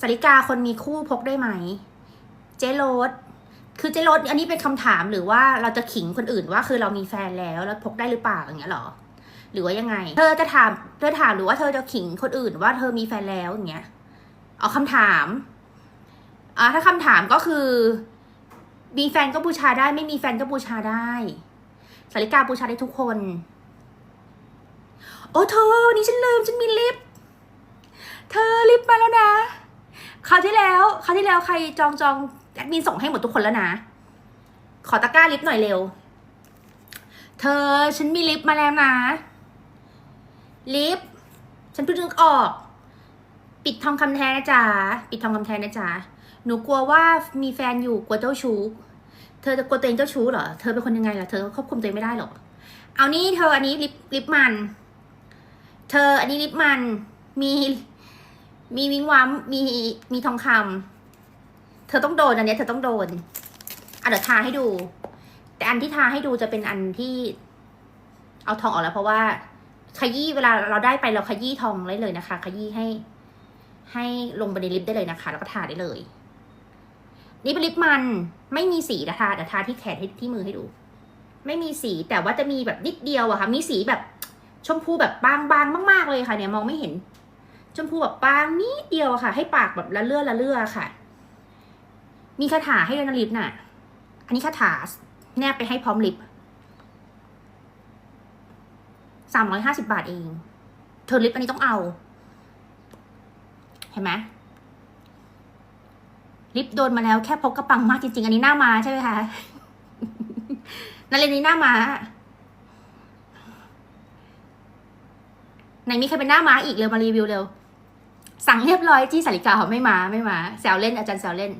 สาริกาคนมีคู่พกได้ไหม เจโรสคือเจโรสอันนี้เป็นคำถามหรือว่าเราจะขิงคนอื่นว่าคือเรามีแฟนแล้วแล้วพกได้หรือเปล่าอย่างเงี้ยหรอ หรือว่ายังไง เธอจะถามเธอถามหรือว่าเธอจะขิงคนอื่นว่าเธอมีแฟนแล้วอย่างเงี้ยเอาคำถามอ่าถ้าคำถามก็คือ มีแฟนก็บูชาได้ ไม่มีแฟนก็บูชาได้สาริกาบูชาได้ทุกคน โอ้เธอนนี้ฉันลืมฉันมีลิป เธอลิปมาแล้วนะ คราวที่แล้วคราวที่แล้วใครจองจองแอดมินส่งให้หมดทุกคนแล้วนะ ขอตะกร้าลิปหน่อยเร็ว เธอฉันมีลิปมาแล้วนะ ลิปฉันเพิ่งนึกออก ปิดทองคำแท้นะจ๊ะปิดทองคำแท้นะจ๊ะหนูกลัวว่ามีแฟนอยู่กลัวเจ้าชู้เธอจะกลัวตัวเองเจ้าชู้เหรอ เธอเป็นคนยังไงล่ะ เธอควบคุมตัวเองไม่ได้หรอ เอานี่เธออันนี้ลิปลิปมัน เธออันนี้ลิปมัน มี มีวิงวัมมีมีทองคำเธอต้องโดนอันนี้เธอต้องโดนอะเดี๋ยวทาให้ดู แต่อันที่ทาให้ดูจะเป็นอันที่ เอาทองออกแล้ว เพราะว่าขยี้เวลาเราได้ไปเราขยี้ทองได้เลยนะคะ ขยี้ให้ ให้ลงไปในลิปได้เลยนะคะ แล้วก็ทาได้เลยนี่เป็นลิปมันไม่มีสีนะคะเดี๋ยวทาที่แขนให้ที่มือให้ดู ไม่มีสีแต่ว่าจะมีแบบนิดเดียวอะค่ะ มีสีแบบชมพูแบบบางๆมาก ๆเลยค่ะ เนี่ยมองไม่เห็น ชมพูแบบบางนิดเดียวอะค่ะ ให้ปากแบบละเลื่อละเลื่อค่ะ มีคาถาให้ด้วยนะลิปน่ะ อันนี้คาถาแนบไปให้พร้อมลิปสามร้อยห้าสิบาทเอง เธอลิปอันนี้ต้องเอา เห็นไหมลิปโดนมาแล้วแค่พกกระปังมากจริง ๆ อันนี้หน้ามาใช่ไหมคะนาเรนนี้หน้ามาไหนมีใครเป็นหน้าม้าอีกเร็วมารีวิวเร็ว สั่งเรียบร้อยจี้สาริกาไม่มาไม่มาแซวเล่นอาจารย์แซวเล่น